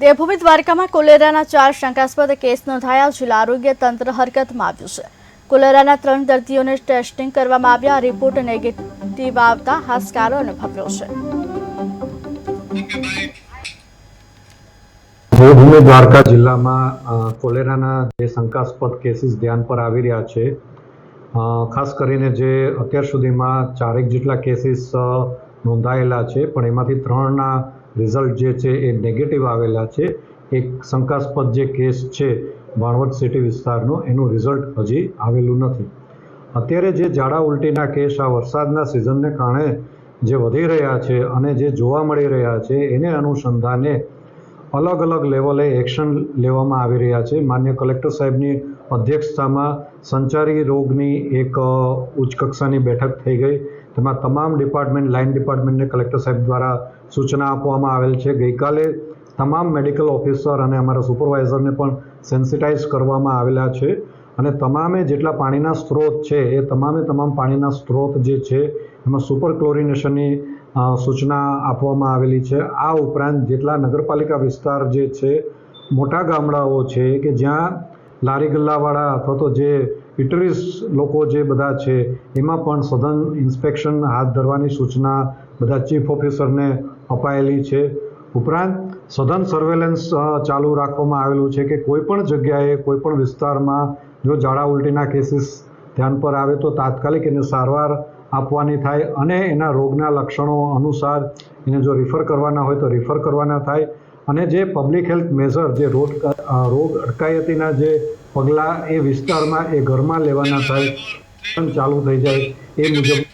દેવભૂમિ દ્વારકામાં કોલેરાના ચાર શંકાસ્પદ કેસ નોંધાયા. જિલ્લા આરોગ્ય તંત્ર હરકતમાં આવ્યું છે. કોલેરાના ત્રણ દર્દીઓને ટેસ્ટિંગ કરવામાં આવ્યા. રિપોર્ટ નેગેટિવ આવતા હાશકારો અનુભવ્યો છે. દેવભૂમિ દ્વારકા જિલ્લામાં કોલેરાના જે શંકાસ્પદ કેસીસ ધ્યાન પર આવી રહ્યા છે. ખાસ કરીને જે અત્યાર સુધીમાં ચારેક જેટલા કેસીસ નોંધાયેલા છે, પણ એમાંથી ત્રણના રિઝલ્ટ જે છે એ નેગેટિવ આવેલા છે. એક શંકાસ્પદ જે કેસ છે વાણવટ સિટી વિસ્તારનો, એનું રિઝલ્ટ હજી આવેલું નથી. અત્યારે જે ઝાડા ઉલટીના કેસ આ વરસાદના સિઝનને કારણે જે વધી રહ્યા છે અને જે જોવા મળી રહ્યા છે, એને અનુસંધાને અલગ અલગ લેવલે એક્શન લેવામાં આવી રહ્યા છે. માન્ય કલેક્ટર સાહેબની અધ્યક્ષતામાં સંચારી રોગની એક ઉચ્ચ કક્ષાની બેઠક થઈ ગઈ. તેમાં તમામ ડિપાર્ટમેન્ટ, લાઇન ડિપાર્ટમેન્ટને કલેક્ટર સાહેબ દ્વારા સૂચના આપવામાં આવેલ છે. ગઈકાલે તમામ મેડિકલ ઓફિસર અને અમારા સુપરવાઇઝરને પણ સેન્સિટાઇઝ કરવામાં આવેલા છે અને તમામે જેટલા પાણીના સ્ત્રોત છે, એ તમામે તમામ પાણીના સ્ત્રોત જે છે, એમાં સુપર ક્લોરિનેશનની સૂચના આપવામાં આવેલી છે. આ ઉપરાંત જેટલા નગરપાલિકા વિસ્તાર જે છે, મોટા ગામડાઓ છે કે જ્યાં લારી ગલ્લાવાળા અથવા તો જે ઇટરીસ લોકો જે બધા છે, એમાં પણ સઘન ઇન્સ્પેક્શન હાથ ધરવાની સૂચના બધા ચીફ ઓફિસરને અપાયેલી છે. ઉપરાંત સઘન સર્વેલન્સ ચાલુ રાખવામાં આવેલું છે કે કોઈપણ જગ્યાએ કોઈપણ વિસ્તારમાં જો ઝાડા ઉલટીના કેસીસ ધ્યાન પર આવે તો તાત્કાલિક એને સારવાર આપવાની થાય અને એના રોગના લક્ષણો અનુસાર એને જો રિફર કરવાના હોય તો રિફર કરવાના થાય. અને જે પબ્લિક હેલ્થ મેઝર જે રોગ રોગ અટકાયતીના જે પગલાં એ વિસ્તારમાં, એ ઘરમાં લેવાના થાય ચાલુ થઈ જાય એ મુજબ